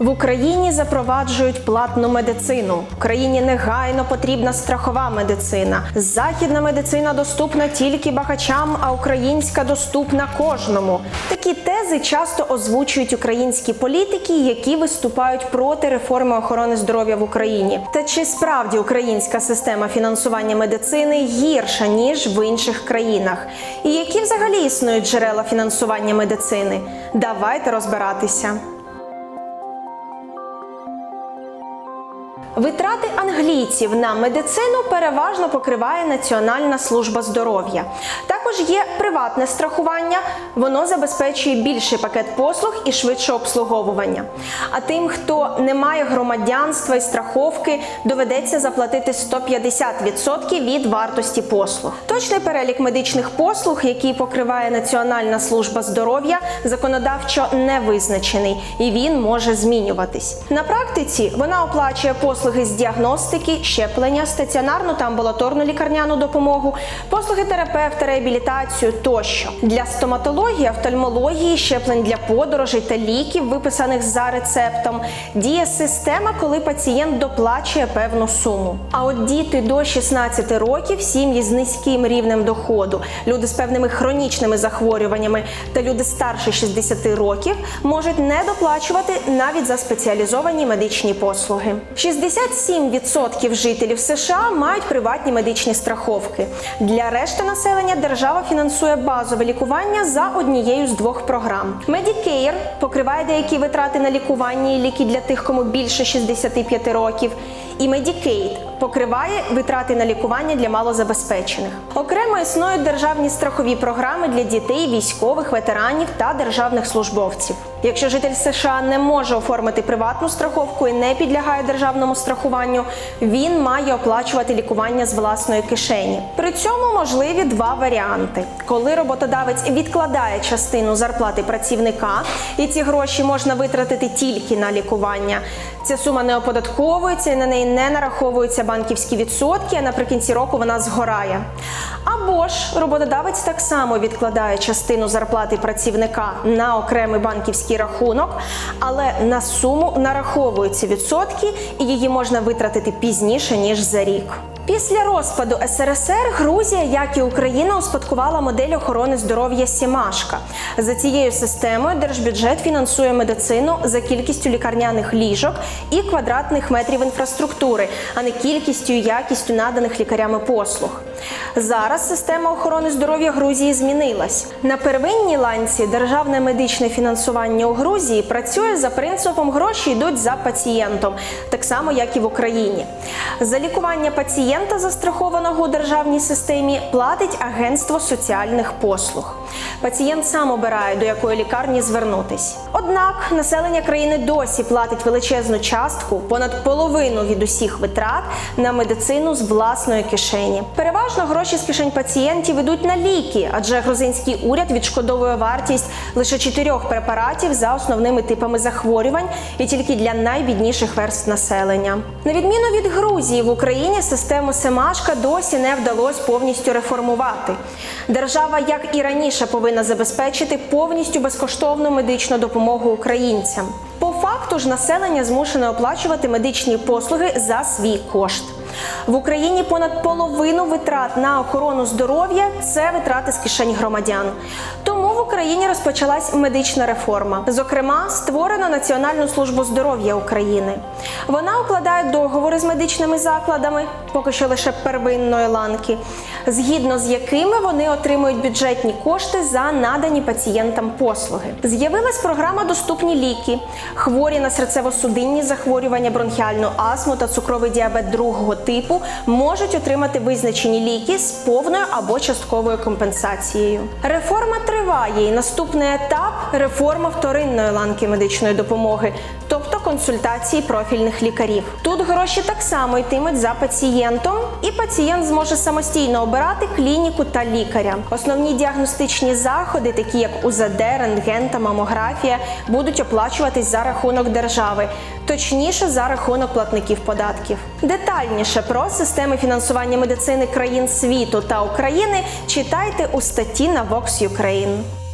В Україні запроваджують платну медицину. Україні негайно потрібна страхова медицина. Західна медицина доступна тільки багачам, а українська доступна кожному. Такі тези часто озвучують українські політики, які виступають проти реформи охорони здоров'я в Україні. Та чи справді українська система фінансування медицини гірша ніж в інших країнах? І які взагалі існують джерела фінансування медицини? Давайте розбиратися. Витрати англійців на медицину переважно покриває Національна служба здоров'я. Також є приватне страхування, воно забезпечує більший пакет послуг і швидше обслуговування. А тим, хто не має громадянства і страховки, доведеться заплатити 150% від вартості послуг. Точний перелік медичних послуг, який покриває Національна служба здоров'я, законодавчо не визначений і він може змінюватись. На практиці вона оплачує послуги з діагностики, щеплення, стаціонарну та амбулаторну лікарняну допомогу, послуги терапевта, реабілітацію тощо для стоматології, офтальмології, щеплень для подорожей та ліків, виписаних за рецептом, діє система, коли пацієнт доплачує певну суму. А от діти до 16 років, сім'ї з низьким рівнем доходу, люди з певними хронічними захворюваннями та люди старше 60 років можуть не доплачувати навіть за спеціалізовані медичні послуги. 67% жителів США мають приватні медичні страховки. Для решти населення держава фінансує базове лікування за однією з двох програм. Medicare покриває деякі витрати на лікування і ліки для тих, кому більше 65 років. І Medicaid покриває витрати на лікування для малозабезпечених. Окремо існують державні страхові програми для дітей, військових, ветеранів та державних службовців. Якщо житель США не може оформити приватну страховку і не підлягає державному страхуванню, він має оплачувати лікування з власної кишені. При цьому можливі два варіанти: коли роботодавець відкладає частину зарплати працівника, і ці гроші можна витратити тільки на лікування. Ця сума не оподатковується і на неї не нараховуються банківські відсотки, а наприкінці року вона згорає. Або ж роботодавець так само відкладає частину зарплати працівника на окремий банківський рахунок, але на суму нараховуються відсотки, і її можна витратити пізніше ніж за рік. Після розпаду СРСР Грузія, як і Україна, успадкувала модель охорони здоров'я Сімашка. За цією системою держбюджет фінансує медицину за кількістю лікарняних ліжок і квадратних метрів інфраструктури, а не кількістю і якістю наданих лікарями послуг. Зараз система охорони здоров'я Грузії змінилась. На первинній ланці державне медичне фінансування у Грузії працює за принципом гроші йдуть за пацієнтом, так само як і в Україні. За лікування пацієнта, застрахованого у державній системі, платить Агентство соціальних послуг. Пацієнт сам обирає, до якої лікарні звернутись. Однак населення країни досі платить величезну частку, понад половину від усіх витрат на медицину з власної кишені. Переважно гроші з кишень пацієнтів ідуть на ліки, адже грузинський уряд відшкодовує вартість лише чотирьох препаратів за основними типами захворювань і тільки для найбідніших верств населення. На відміну від Грузії, в Україні систему Семашка досі не вдалося повністю реформувати. Держава, як і раніше, повинна забезпечити повністю безкоштовну медичну допомогу українцям. По факту ж населення змушене оплачувати медичні послуги за свій кошт. В Україні понад половину витрат на охорону здоров'я це витрати з кишень громадян. Тому в Україні розпочалась медична реформа. Зокрема, створено Національну службу здоров'я України. Вона укладає договори з медичними закладами, поки що лише первинної ланки, згідно з якими вони отримують бюджетні кошти за надані пацієнтам послуги. З'явилась програма Доступні ліки. Хворі на серцево-судинні захворювання, бронхіальну астму та цукровий діабет другого типу можуть отримати визначені ліки з повною або частковою компенсацією. Реформа триває, і наступний етап реформа вторинної ланки медичної допомоги, тобто консультації профільних лікарів. Тут гроші так само йтимуть за пацієнтом, і пацієнт зможе самостійно обирати клініку та лікаря. Основні діагностичні заходи, такі як УЗД, рентген та мамографія, будуть оплачуватись за рахунок держави, точніше за рахунок платників податків. Детальніше про системи фінансування медицини країн світу та України читайте у статті на Vox Ukraine.